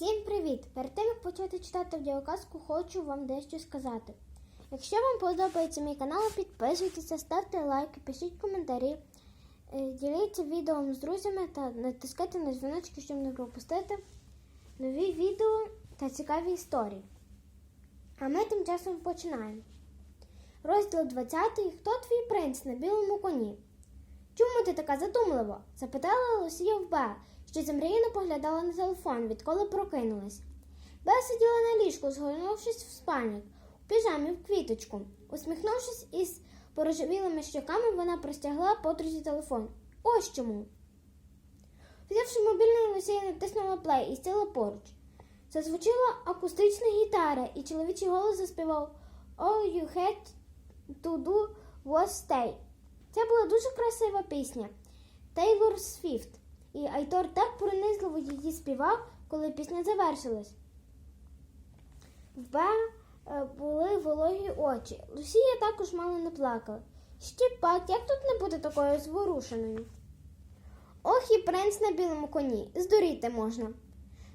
Всім привіт! Перед тим як почати читати аудіоказку, хочу вам дещо сказати. Якщо вам подобається мій канал, підписуйтеся, ставте лайки, пишіть коментарі, е, діліться відео з друзями та натискайте на дзвіночки, щоб не пропустити нові відео та цікаві історії. А ми тим часом починаємо. Розділ 20. Хто твій принц на білому коні? Чому ти така задумлива? запитала Лусія в Бе, що замріяно поглядала на телефон, відколи прокинулась. Бе сиділа на ліжку, згорнувшись в спальник, у піжамі в квіточку. Усміхнувшись із порожевілими щоками, вона простягла подрузі телефон. Ось чому. Взявши мобільний, Лусія натиснула плей і сіла поруч. Зазвучала акустична гітара, і чоловічий голос заспівав All you had to do was stay. Це була дуже красива пісня Тейлор Свіфт, і Айтор так пронизливо її співав, коли пісня завершилась. В е, були вологі очі. Лусія також мало не плакала. Щепак, як тут не бути такою зворушеною? Ох і принц на білому коні. Здуріти можна.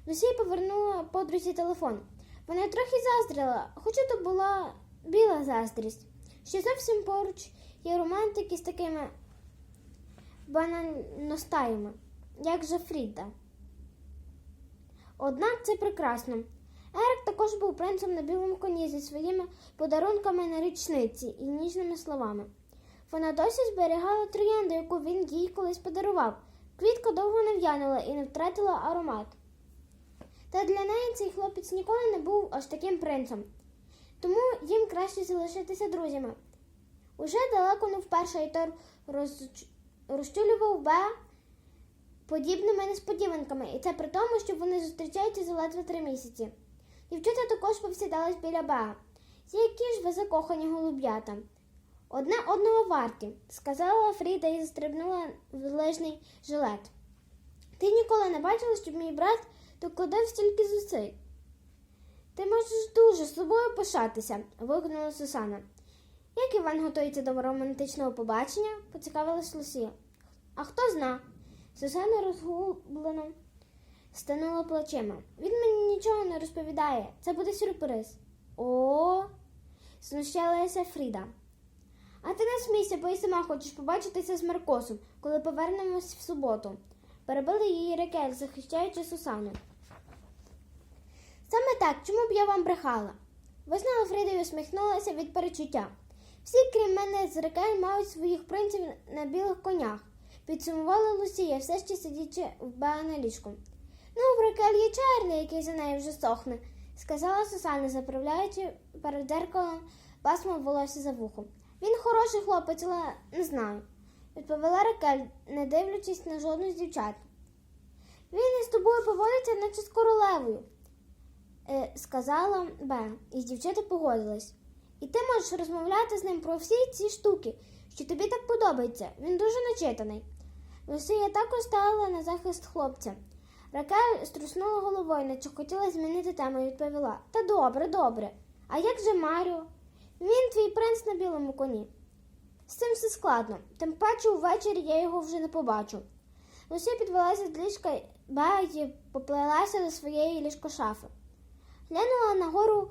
Лусія повернула подрузі телефон. Вона трохи заздрила, хоча то була біла заздрість, що зовсім поруч є романтики з такими бананостаями, як же Фріда. Однак це прекрасно. Ерик також був принцем на білому коні зі своїми подарунками на річниці і ніжними словами. Вона досі зберігала троянду, яку він їй колись подарував. Квітка довго не в'янула і не втратила аромат. Та для неї цей хлопець ніколи не був аж таким принцем. Тому їм краще залишитися друзями. Уже далеко не вперше Айтор роз... розчулював Бе подібними несподіванками, і це при тому, що вони зустрічаються за ледве три місяці. Дівчата також повсідались біля Беа. Які ж ви закохані голуб'ята? Одне одного варті, сказала Фріда і застрибнула в лижний жилет. Ти ніколи не бачила, щоб мій брат докладав стільки зусиль. Ти можеш дуже з собою пишатися, вигукнула Сусана. Як Іван готується до романтичного побачення? поцікавилась Лусія. А хто зна? Сусана розгублено станула плечима. Він мені нічого не розповідає. Це буде сюрприз. О, знущалася Фріда. А ти не смійся, бо й сама хочеш побачитися з Маркосом, коли повернемось в суботу. Перебили її Рекель, захищаючи Сусану. Саме так, чому б я вам брехала? Визнала Фріда усміхнулася від перечуття. Всі, крім мене, з Рекель мають своїх принців на білих конях. Підсумувала Лусія, все ще сидячи в Беа на ліжку. Ну, в Рекель є Чарлі, який за нею вже сохне, сказала Сусана, заправляючи перед дзеркалом пасмо волосся за вухом. Він хороший хлопець, але не знаю, відповіла Рекель, не дивлячись на жодну з дівчат. Він із тобою поводиться, наче з королевою, е, сказала Бе, і дівчата погодились. І ти можеш розмовляти з ним про всі ці штуки, що тобі так подобається. Він дуже начитаний. Лусія також стала на захист хлопця. Ракель струснула головою, наче хотіла змінити тему і відповіла: Та добре, добре. А як же Маріо? Він твій принц на білому коні. З цим все складно, тим паче увечері я його вже не побачу. Лусія підвелася з ліжка і поплелася до своєї ліжкошафи. Глянула нагору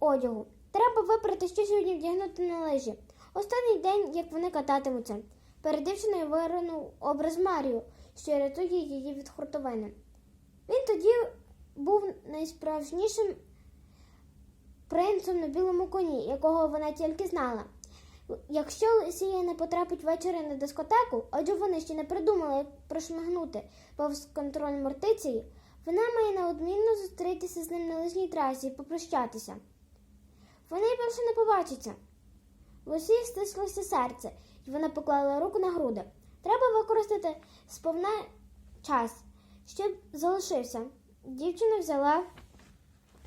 одягу. Треба випрати, що сьогодні вдягнути на лижі. Останній день, як вони кататимуться. Перед дівчиною виринув образ Маріо, що рятує її від хуртовини. Він тоді був найсправжнішим принцем на білому коні, якого вона тільки знала. Якщо Лисія не потрапить ввечері на дискотеку, адже вони ще не придумали, як прошмигнути повз контроль мортиції, вона має неодмінно зустрітися з ним на лижній трасі і попрощатися. Вони більше не побачаться. Лусі стислося серце, і вона поклала руку на груди. Треба використати сповна час, щоб залишився. Дівчина взяла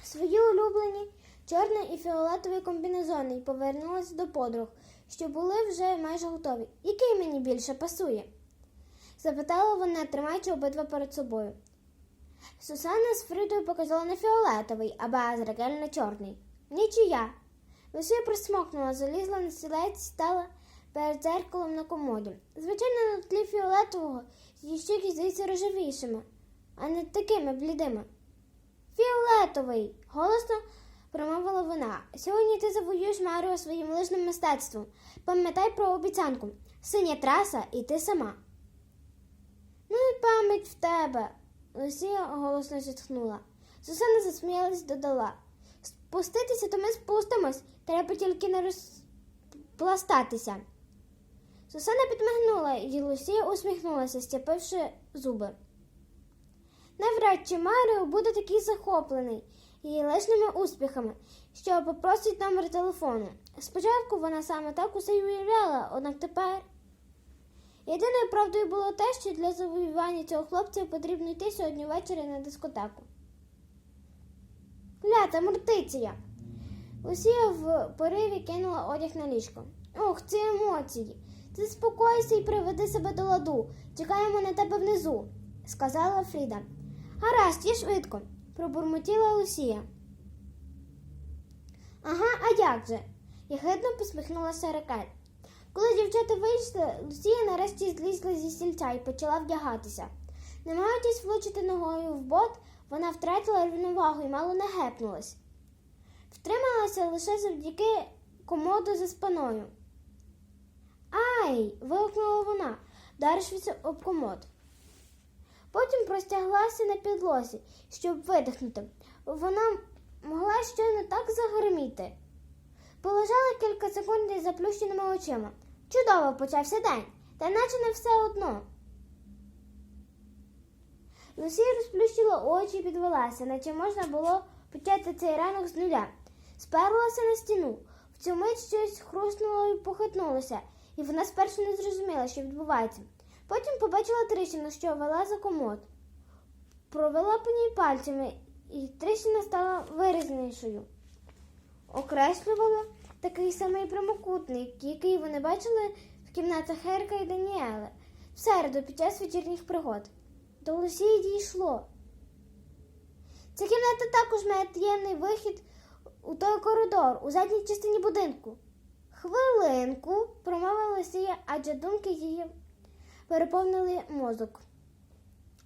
свої улюблені чорний і фіолетовий комбінезони і повернулася до подруг, що були вже майже готові. Який мені більше пасує? запитала вона, тримаючи обидва перед собою. Сусана з Фридою показала на фіолетовий, а з на чорний. Нічия. Лусія присмокнула, залізла на стілець стала перед дзеркалом на комоді. Звичайно, на тлі фіолетового її щеки здаються рожевішими, а не такими блідими. Фіолетовий, голосно промовила вона. Сьогодні ти завоюєш Маріо своїм лижним мистецтвом. Пам'ятай про обіцянку. Синя траса і ти сама. Ну і пам'ять в тебе. Лусія голосно зітхнула. Сусана засміялась, додала. Спуститися, то ми спустимось. Треба тільки не розпластатися. Сусана підмигнула, і Лусія усміхнулася, стяпивши зуби. Навряд чи Маріо буде такий захоплений її лишніми успіхами, що попросить номер телефону. Спочатку вона саме так усе й уявляла, однак тепер. Єдиною правдою було те, що для завоювання цього хлопця потрібно йти сьогодні ввечері на дискотеку. Лята мортиція. Усія в пориві кинула одяг на ліжко. Ох, ці емоції. Заспокойся і приведи себе до ладу. Чекаємо на тебе внизу, сказала Фріда. Гаразд, є швидко, пробурмотіла Лусія. Ага, а як же? Ягидно посміхнулася Ракель. Коли дівчата вийшли, Лусія нарешті злізла зі стільця і почала вдягатися. Намагаючись влучити ногою в бот, вона втратила рівновагу і мало не гепнулась. Втрималася лише завдяки комоду за спиною. Ай! вигукнула вона, вдарившись об комод. Потім простяглася на підлозі, щоб видихнути. Вона могла щойно так загриміти. Полежала кілька секунд із заплющеними очима. Чудово почався день, та наче не все одно. Лусія розплющила очі і підвелася, наче можна було почати цей ранок з нуля. Сперлася на стіну. В цю мить щось хрустнуло і похитнулося, і вона спершу не зрозуміла, що відбувається. Потім побачила тріщину, що вела за комод. Провела по ній пальцями, і тріщина стала виразнішою. Окреслювала такий самий прямокутник, який вони бачили в кімнатах Херка і Даніели в середу під час вечірніх пригод. До Лусії дійшло. Ця кімната також має таємний вихід у той коридор у задній частині будинку. Хвилинку, промовила Лусія, адже думки її переповнили мозок.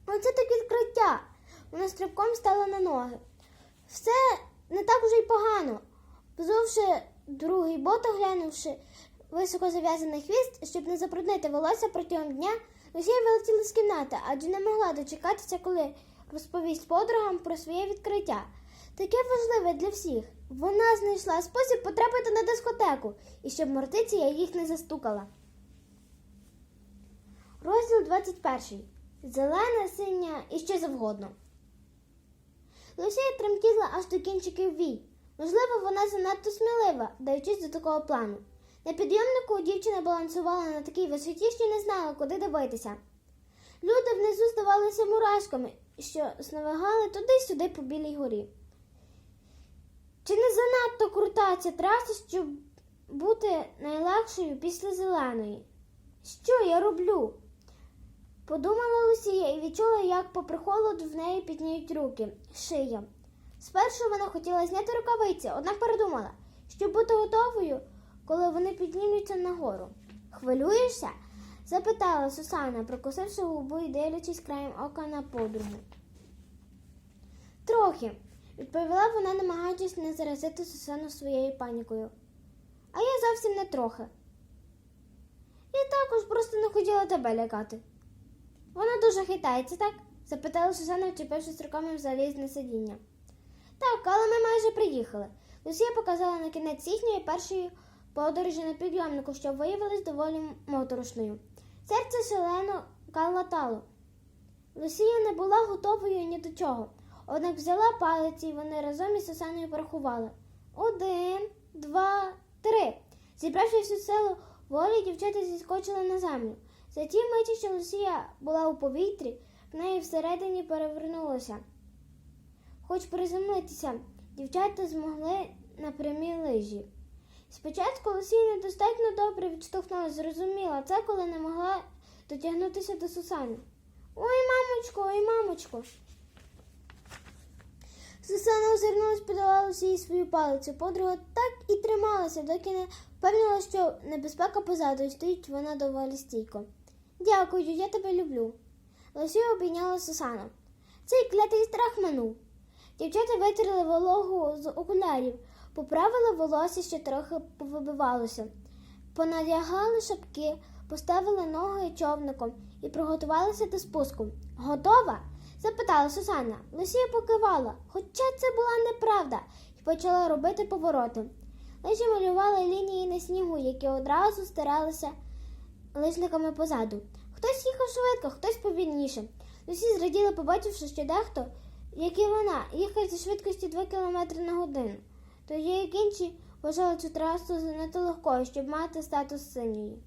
Оце так відкриття. Вона стрибком стала на ноги. Все не так уже й погано. Взувши другий бот, оглянувши високо зав'язаний хвіст, щоб не забруднити волосся протягом дня, Лусія вилетіла з кімнати, адже не могла дочекатися, коли розповість подругам про своє відкриття. Таке важливе для всіх. Вона знайшла спосіб потрапити на дискотеку і щоб мортиція їх не застукала. Розділ 21. Зелена, синя і що завгодно. Лусія тремтіла аж до кінчиків вій. Можливо, вона занадто смілива, даючись до такого плану. На підйомнику дівчина балансувала на такій висоті, що не знала, куди дивитися. Люди внизу здавалися мурашками, що сновигали туди-сюди по білій горі. Чи не занадто крута ця траса, щоб бути найлегшою після зеленої? Що я роблю? Подумала Лусія і відчула, як попри холод в неї підніють руки, шия. Спершу вона хотіла зняти рукавиці, однак передумала, щоб бути готовою, коли вони піднімуться нагору. Хвилюєшся? запитала Сусана, прикусивши губу і дивлячись краєм ока на подругу. Трохи, відповіла вона, намагаючись не заразити Сусану своєю панікою. А я зовсім не трохи. Я також просто не хотіла тебе лякати. Вона дуже хитається, так? запитала Сусана, вчепившись руками в залізне сидіння. Так, але ми майже приїхали. Лусія показала на кінець їхньої першої подорожі на підйомнику, що виявилась доволі моторошною. Серце шалено калатало. Лусія не була готовою ні до чого, однак взяла палиці і вони разом із Сусаною порахували. Один, два, три. Зібравши всю силу волі, дівчата зіскочили на землю. За ті миті, що Лусія була у повітрі, в неї всередині перевернулося. Хоч приземлитися, дівчата змогли на прямій лижі. Спочатку Лусія недостатньо добре відштовхнула, зрозуміла це, коли не могла дотягнутися до Сусани. Ой, мамочко, ой, мамочко. Сусана озирнулась, подала Лусії свою палицю. Подруга так і трималася, доки не впевнила, що небезпека позаду і стоїть вона доволі стійко. Дякую, я тебе люблю. Лусію обійняла Сусана. Цей клятий страх минув. Дівчата витерли вологу з окулярів, поправили волосся, що трохи повибивалося, понадягали шапки, поставили ноги човником і приготувалися до спуску. Готова? Запитала Сусанна. Лусія покивала, хоча це була неправда, і почала робити повороти. Лише малювали лінії на снігу, які одразу стиралися лижниками позаду. Хтось їхав швидко, хтось повільніше. Усі зраділи, побачивши, що дехто, як і вона, їхав зі швидкості 2 км на годину. Тоді як інші вважали цю трасу занадто легкою, щоб мати статус синьої.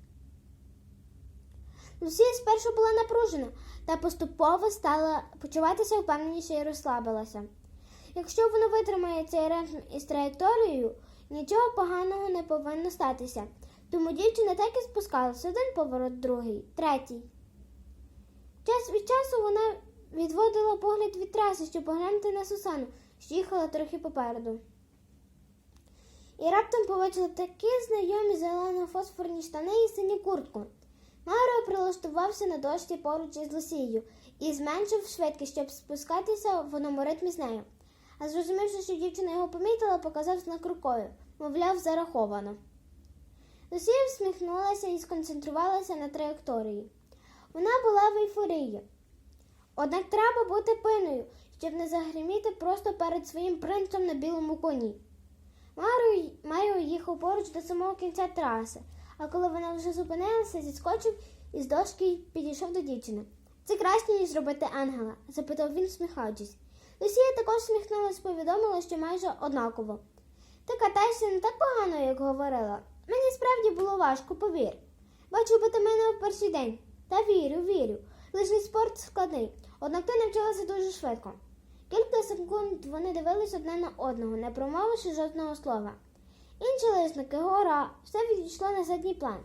Лусія спершу була напружена та поступово стала почуватися впевненіше і розслабилася. Якщо вона витримає цей ритм із траєкторією, нічого поганого не повинно статися. Тому дівчина так і спускалася один поворот, другий, третій. Час від часу вона відводила погляд від траси, щоб поглянути на Сусану, що їхала трохи попереду. І раптом побачила такі знайомі зелено-фосфорні штани і синю куртку. Марио прилаштувався на дошці поруч із Лусією і зменшив швидкість, щоб спускатися в одному ритмі з нею. А зрозумівши, що дівчина його помітила, показав знак рукою, мовляв, зараховано. Лусія всміхнулася і сконцентрувалася на траєкторії. Вона була в ейфорії. Однак треба бути пильною, щоб не загриміти просто перед своїм принцем на білому коні. Маріо, Маріо їхав поруч до самого кінця траси, а коли вона вже зупинилася, зіскочив із дошки і підійшов до дівчини. Це краще, ніж зробити ангела? запитав він, всміхаючись. Лусія також всміхнулася, повідомила, що майже однаково. Ти катаєшся не так погано, як говорила. Мені справді було важко, повір. Бачу би ти мене в перший день. Та вірю, вірю. Лижний спорт складний, однак ти навчилася дуже швидко. Кілька секунд вони дивились одне на одного, не промовивши жодного слова. Інші лисники, гора, все відійшло на задній план.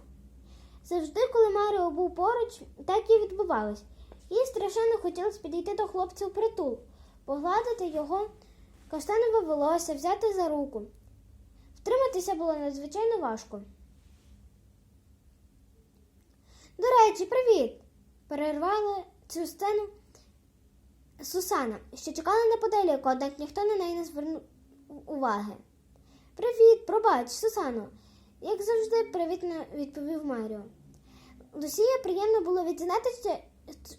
Завжди, коли Маріо був поруч, так і відбувалось. Їй страшенно хотілося підійти до хлопця в притул, погладити його каштанове волосся, взяти за руку. Втриматися було надзвичайно важко. До речі, привіт! перервала цю сцену Сусана, що чекала неподалік, однак ніхто на неї не звернув уваги. Привіт, пробач, Сусано, як завжди, привітно відповів Маріо. Лусія приємно було відзнатися,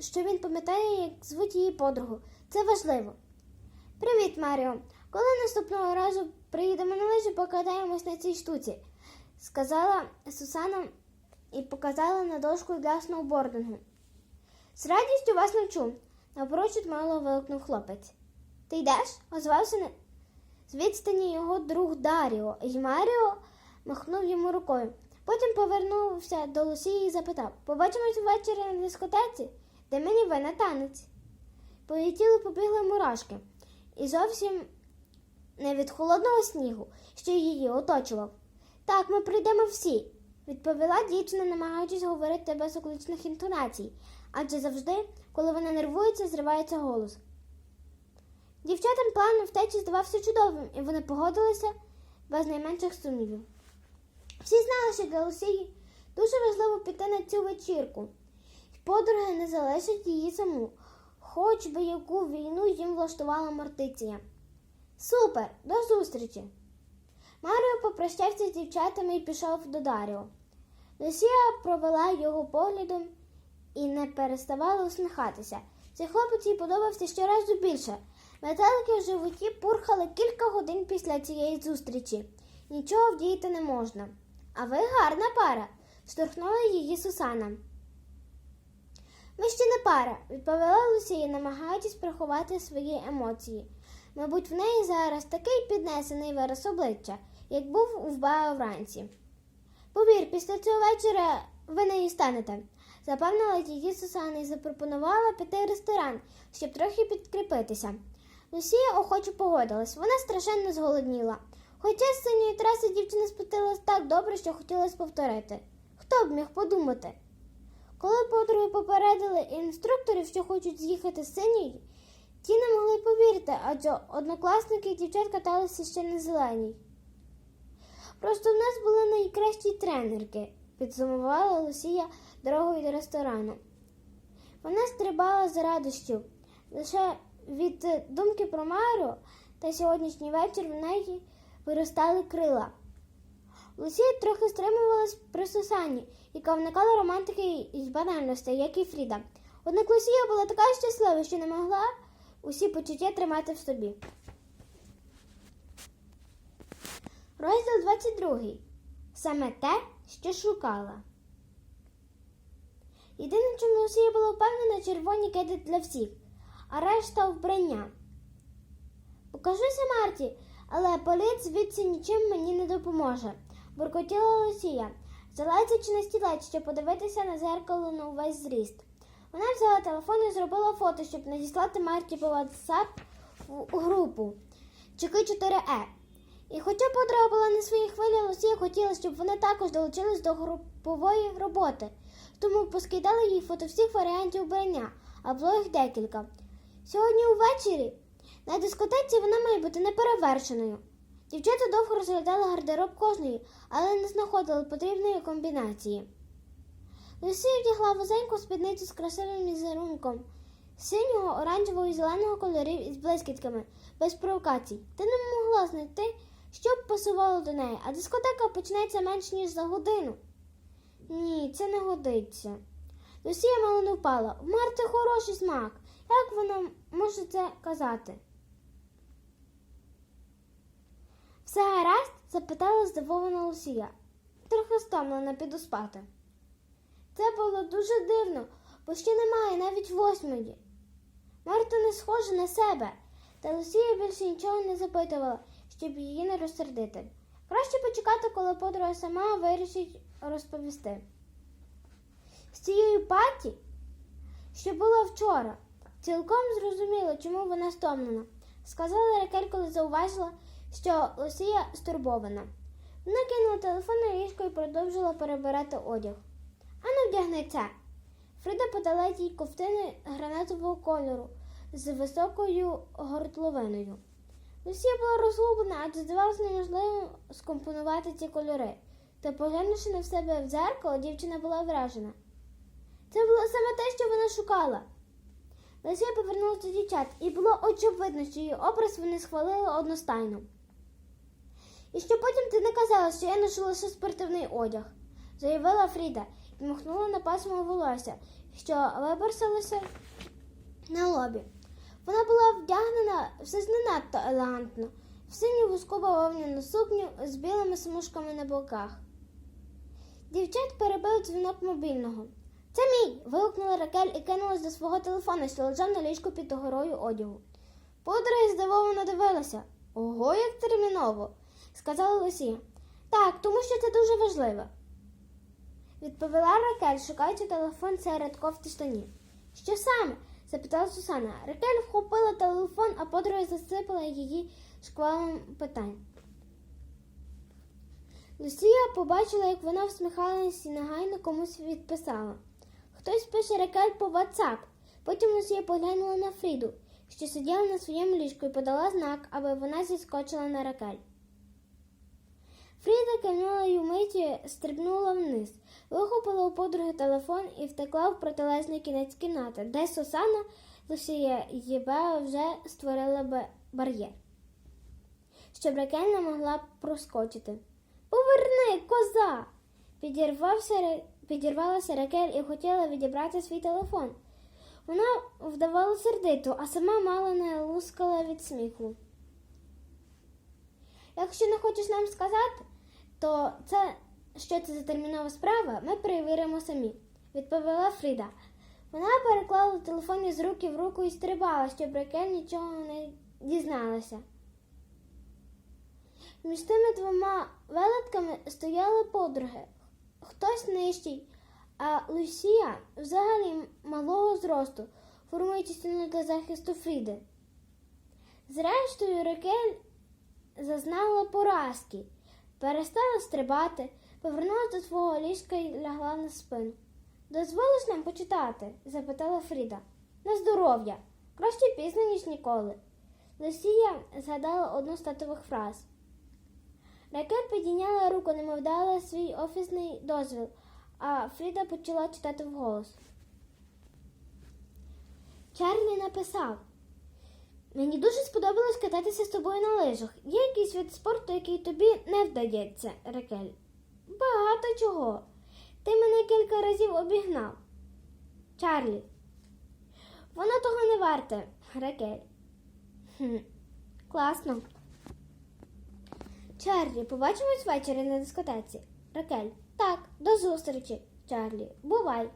що він пам'ятає, як звуть її подругу. Це важливо. Привіт, Маріо. Коли наступного разу приїдемо на лижі, покатаємось на цій штуці, сказала Сусана і показала на дошку для сноубордингу. З радістю вас навчу, напрочуд мало вигукнув хлопець. Ти йдеш? озвався з відстані його друг Даріо, і Маріо махнув йому рукою. Потім повернувся до Лусії і запитав Побачимось ввечері на дискотеці, де мені ви на танець. Полетіли побігли мурашки, і зовсім не від холодного снігу, що її оточував. Так, ми прийдемо всі, відповіла дівчина, намагаючись говорити без окличних інтонацій, адже завжди, коли вона нервується, зривається голос. Дівчатам план втечі здавався чудовим, і вони погодилися без найменших сумнівів. Всі знали, що для Лусії дуже важливо піти на цю вечірку, подруги не залишать її саму, хоч би яку війну їм влаштувала Мортиція. Супер, до зустрічі! Маріо попрощався з дівчатами і пішов до Даріо. Лусія провела його поглядом і не переставала усміхатися. Цей хлопець їй подобався щоразу більше. Метелики в животі пурхали кілька годин після цієї зустрічі. Нічого вдіяти не можна. А ви гарна пара, штовхнула її Сусана. Ми ще не пара, відповіла Лусія, намагаючись приховати свої емоції. Мабуть, в неї зараз такий піднесений вираз обличчя, як був у Вбаа вранці. Повір, після цього вечора ви нею станете, запевнила її Сусана і запропонувала піти в ресторан, щоб трохи підкріпитися. Лусія охоче погодилась, вона страшенно зголодніла. Хоча з синьої траси дівчина спустилась так добре, що хотілося повторити. Хто б міг подумати? Коли подруги попередили інструкторів, що хочуть з'їхати з синьої, ті не могли повірити, адже однокласники дівчат каталися ще на зеленій. Просто в нас були найкращі тренерки, підсумувала Лусія дорогою до ресторану. Вона стрибала з радощів, лише від е, думки про Маріо та сьогоднішній вечір в неї виростали крила. Лусія трохи стримувалась при Сусані, яка вникала романтики із банальностей, як і Фріда. Однак Лусія була така щаслива, що не могла усі почуття тримати в собі. Розділ 22. Саме те, що шукала. Єдине, чому Лусія була впевнена, червоні кеди для всіх, а решта вбрання. Покажуся Марті, але політ звідси нічим мені не допоможе, буркотіла Лусія, залазячи на стілець, щоб подивитися на зеркало на увесь зріст. Вона взяла телефон і зробила фото, щоб надіслати Марті по WhatsApp у, групу Чеки 4Е. І хоча подруга була на своїй хвилі, Лусія хотіла, щоб вони також долучились до групової роботи. Тому поскидала їй фото всіх варіантів вбрання, а було їх декілька. Сьогодні увечері на дискотеці вона має бути неперевершеною. Дівчата довго розглядали гардероб кожної, але не знаходили потрібної комбінації. Лусія вдягла вузеньку спідницю з красивим візерунком синього, оранжевого і зеленого кольорів із блискітками, без провокацій. Ти не могла знайти, що б пасувало до неї, а дискотека почнеться менш ніж за годину. Ні, це не годиться. Лусія мало не впала. В Марти хороший смак. Як вона може це казати? Все гаразд? запитала здивована Лусія. Трохи стомлена піду спати. Це було дуже дивно, бо ще немає навіть восьмої. Марта не схожа на себе, та Лусія більше нічого не запитувала, щоб її не розсердити. Краще почекати, коли подруга сама вирішить розповісти. З цією паті, що була вчора, цілком зрозуміло, чому вона стомлена, сказала Ракель, коли зауважила, що Лусія стурбована. Вона кинула телефон на ліжко і продовжила перебирати одяг. Ану, вдягни це. Фрида подала їй ковтини гранатового кольору з високою гордловиною. Лусія була розгублена, адже здавалося неможливо скомпонувати ці кольори. Та поглянувши на себе в дзеркало, дівчина була вражена. Це було саме те, що вона шукала. Лусія повернулася до дівчат, і було очевидно, що її образ вони схвалили одностайно. І що потім ти не казала, що я ношу лише спортивний одяг, заявила Фріда і махнула на пасмо волосся, що виборсалося на лобі. Вона була вдягнена все ж не надто елегантно, в синю вузьку бавовняну сукню з білими смужками на боках. Дівчат перебив дзвінок мобільного. Це мій. вигукнула Ракель і кинулась до свого телефона, що лежав на ліжку під горою одягу. Подруга здивовано дивилася. Ого, як терміново, сказала Лусія. Так, тому що це дуже важливо. Відповіла Ракель, шукаючи телефон серед кофти штанів. Що саме? запитала Сусана. Ракель вхопила телефон, а подруга засипала її шквалом питань. Лусія побачила, як вона всміхалася і негайно комусь відписала. Хтось пише Ракель по WhatsApp. Потім Лусія поглянула на Фріду, що сиділа на своєму ліжку і подала знак, аби вона зіскочила на Ракель. Фріда кивнула й умиті стрибнула вниз, вихопила у подруги телефон і втекла в протилежний кінець кімнати, де Сусана Лусія і вже створила бар'єр, щоб Ракель не могла проскочити. Поверни, коза! Підірвався, підірвалася Ракель і хотіла відібрати свій телефон. Вона вдавала сердиту, а сама мало не лускала від сміху. Якщо не хочеш нам сказати, то це, що це за термінова справа, ми перевіримо самі, відповіла Фріда. Вона переклала телефон із руки в руку і стрибала, щоб Ракель нічого не дізналася. Між тими двома велетками стояли подруги. Хтось нижчий, а Лусія взагалі малого зросту, формуючи стіну для захисту Фріди. Зрештою, Ракель зазнала поразки, перестала стрибати, повернулася до свого ліжка і лягла на спину. Дозволиш нам почитати? запитала Фріда. На здоров'я. Краще пізно, ніж ніколи. Лусія згадала одну з татових фраз. Ракель підійняла руку, немов дала свій офісний дозвіл, а Фріда почала читати вголос. Чарлі написав, Мені дуже сподобалось кататися з тобою на лижах. Є якийсь вид спорту, який тобі не вдається, Ракель. Багато чого. Ти мене кілька разів обігнав. Чарлі. Воно того не варте, Ракель. Хм. Класно. Чарлі, побачимось ввечері на дискотеці. Ракель. Так, до зустрічі, Чарлі. Бувай.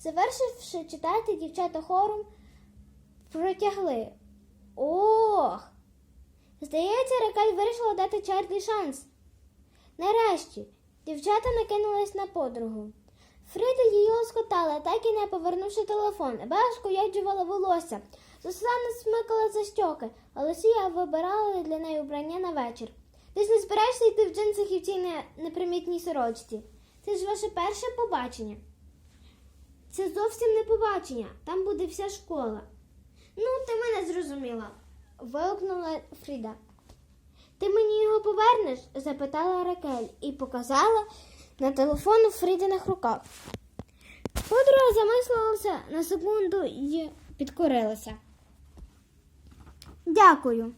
Завершивши читати, дівчата хором протягли. Ох! Здається, Ракель вирішила дати Чарлі шанс. Нарешті дівчата накинулись на подругу. Фрида її лоскотала, так і не повернувши телефон. Бешко яджувала волосся. Зусана смикала за щоки, а Лусія вибирала для неї убрання на вечір. Ти ж не збираєшся йти в джинсах і в цій непримітній сорочці. Це ж ваше перше побачення. Це зовсім не побачення, там буде вся школа. Ну, ти мене зрозуміла, вигукнула Фріда. Ти мені його повернеш? запитала Ракель і показала на телефон у Фрідиних руках. Подруга замислилася на секунду і підкорилася. Дякую.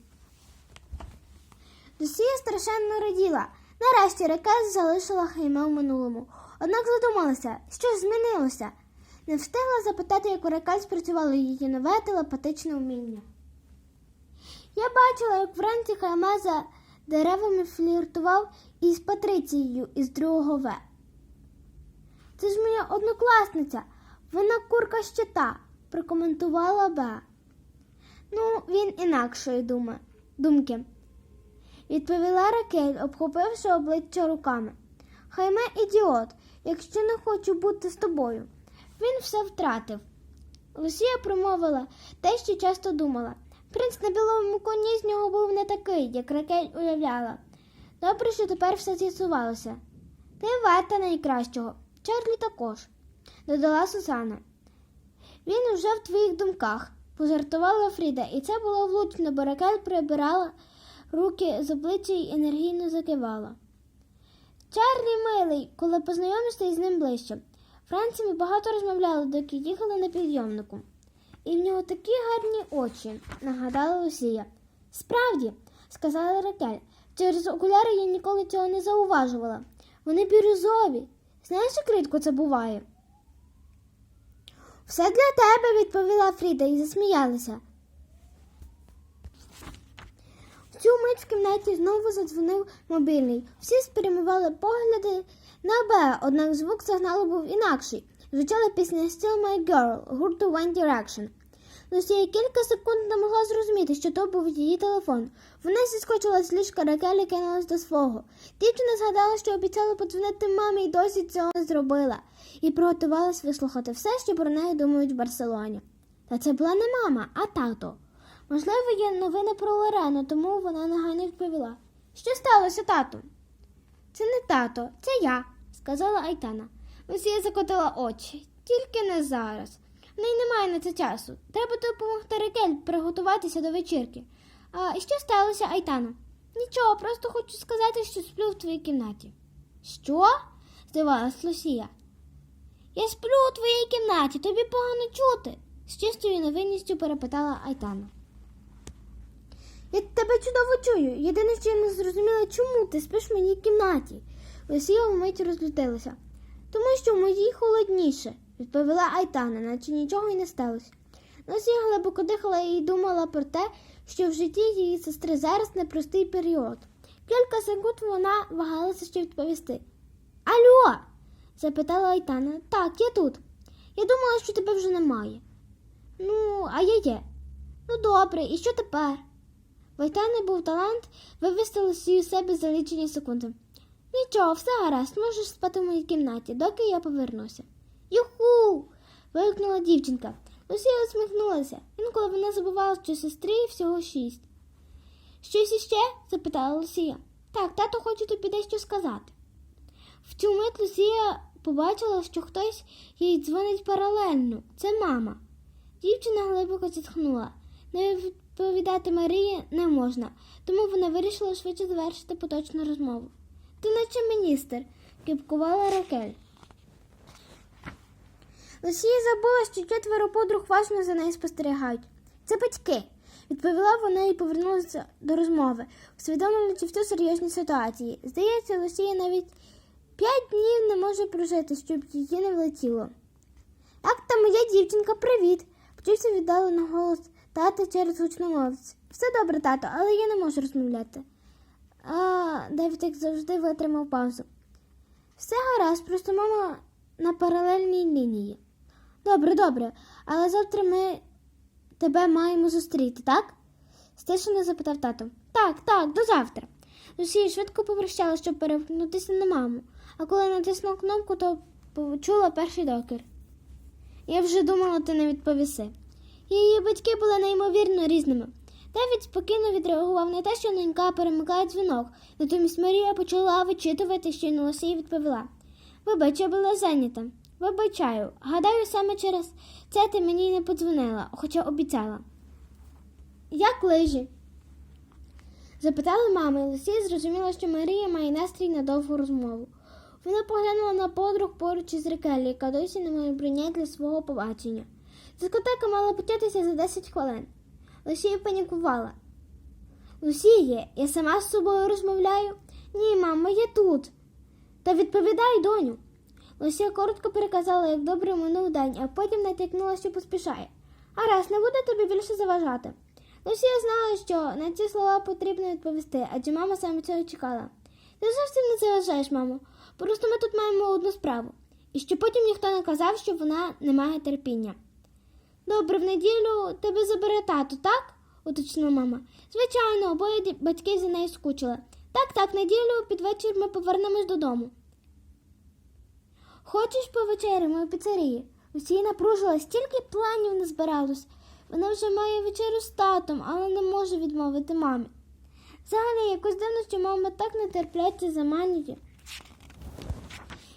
Лусія страшенно раділа. Нарешті Ракель залишила хайме в минулому. Однак задумалася, що ж змінилося. Не встигла запитати, як у Ракель спрацювало її нове телепатичне вміння. Я бачила, як вранці Хайме за деревами фліртував із Патрицією із другого В. Це ж моя однокласниця. Вона курка щита, прокоментувала Б. Ну, він інакшої думи, думки. Відповіла Ракель, обхопивши обличчя руками. Хайме ідіот, якщо не хочу бути з тобою. Він все втратив. Лусія промовила те, що часто думала. Принц на білому коні з нього був не такий, як Ракель уявляла. Добре, що тепер все з'ясувалося. Ти варта найкращого, Чарлі також, додала Сусана. Він уже в твоїх думках, пожартувала Фріда, і це було влучно, бо Ракель прибирала руки з обличчя і енергійно закивала. Чарлі милий, коли познайомишся із ним ближче. Вранці ми багато розмовляли, доки їхали на підйомнику. І в нього такі гарні очі, нагадала Лусія. Справді, сказала Ракель, через окуляри я ніколи цього не зауважувала. Вони бірюзові. Знаєш, як рідко це буває? Все для тебе, відповіла Фріда і засміялася. В цю мить в кімнаті знову задзвонив мобільний. Всі спрямували погляди на Б, однак звук сигналу був інакший. Звучала пісня Still My Girl гурту One Direction. Лусія кілька секунд не могла зрозуміти, що то був її телефон. Вона зіскочила з ліжка Ракелі і кинулась до свого. Дівчина згадала, що обіцяла подзвонити мамі і досі цього не зробила, і приготувалась вислухати все, що про неї думають в Барселоні. Та це була не мама, а тато. Можливо, є новини про Лорену, тому вона негайно відповіла. Що сталося, тату? Це не тато, це я, сказала Айтана. Лусія закотила очі. Тільки не зараз. В неї немає на це часу. Треба допомогти Ракель приготуватися до вечірки. А що сталося, Айтано? Нічого, просто хочу сказати, що сплю в твоїй кімнаті. Що? здивалась Лусія. Я сплю у твоїй кімнаті, тобі погано чути, з чистою невинністю перепитала Айтана. Я тебе чудово чую. Єдине, що я не зрозуміла, чому ти спиш в моїй кімнаті. Лусія вмить розлютилася. Тому що в моїй холодніше, відповіла Айтана, наче нічого й не сталося. Лусія глибоко дихала і думала про те, що в житті її сестри зараз непростий період. Кілька секунд вона вагалася ще відповісти. Алло? запитала Айтана. Так, я тут. Я думала, що тебе вже немає. Ну, а я є. Ну добре, і що тепер? В Айтани був талант вивести Лусію себе за лічені секунди. Нічого, все гаразд, можеш спати в моїй кімнаті, доки я повернуся. Юху. вигукнула дівчинка. Лусія усміхнулася. Інколи вона забувала, що сестрі всього шість. Щось іще? запитала Лусія. Так, тато хоче тобі дещо сказати. В цю мить Лусія побачила, що хтось їй дзвонить паралельно. Це мама. Дівчина глибоко зітхнула. Не відповідати Марії не можна, тому вона вирішила швидше завершити поточну розмову. Ти наче міністр, кипкувала Ракель. Лусія забула, що четверо подруг важно за нею спостерігають. Це батьки, відповіла вона і повернулася до розмови, усвідомлюючи всю серйозність ситуації. Здається, Лусія навіть п'ять днів не може прожити, щоб її не влетіло. Так, та моя дівчинка, привіт! Почувся віддалено голос тата через гучномовець. Все добре, тато, але я не можу розмовляти. А, Девід, як завжди, витримав паузу. Все гаразд, просто мама на паралельній лінії. Добре, добре, але завтра ми тебе маємо зустріти, так? Стишено запитав тато. Так, так, до завтра. Лусія швидко попрощалася, щоб перемкнутися на маму, а коли натиснула кнопку, то почула перший докір. Я вже думала, ти не відповіси. Її батьки були неймовірно різними. Девід спокійно відреагував на те, що ненька перемикає дзвінок. Натомість Марія почала вичитувати, що Лусія відповіла. Вибач, я була зайнята. Вибачаю. Гадаю, саме через це ти мені не подзвонила, хоча обіцяла. Як лижі? Запитала мама, і зрозуміла, що Марія має настрій на довгу розмову. Вона поглянула на подруг поруч із Рикелі, яка досі не має броня для свого побачення. Дискотека мала початися за 10 хвилин. Лусія панікувала. Лусіє, я сама з собою розмовляю? Ні, мамо, я тут. Та відповідай, доню. Лусія коротко переказала, як добре минув день, а потім натякнула, що поспішає. Гаразд, не буде тобі більше заважати. Лусія знала, що на ці слова потрібно відповісти, адже мама саме цього чекала. Ти зовсім не заважаєш, мамо. Просто ми тут маємо одну справу. І що потім ніхто не казав, що вона не має терпіння. Добре, в неділю тебе забере тато, так? уточнила мама. Звичайно, обоє батьки за нею скучили. Так, так, неділю під вечір ми повернемось додому. Хочеш повечеряємо у піцерії? Усі напружилась, стільки планів не збиралось. Вона вже має вечерю з татом, але не може відмовити мамі. Взагалі, якось дивно, що мама так нетерпляче заманює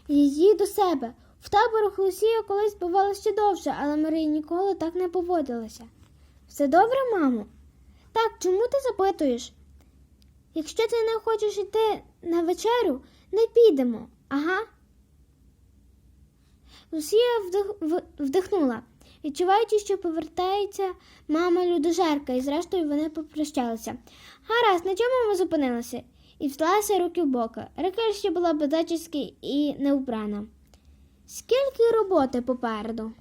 її до себе. В таборах Лусія колись бувала ще довше, але Марія ніколи так не поводилася. Все добре, мамо? Так, чому ти запитуєш? Якщо ти не хочеш йти на вечерю, не підемо, ага. Лусія вдих... вдихнула, відчуваючи, що повертається мама людожерка, і зрештою вони попрощалися. Гаразд, на чому ми зупинилися? І взялася руки в боки. Река ще була беззачіски і неубрана. Скільки роботи попереду?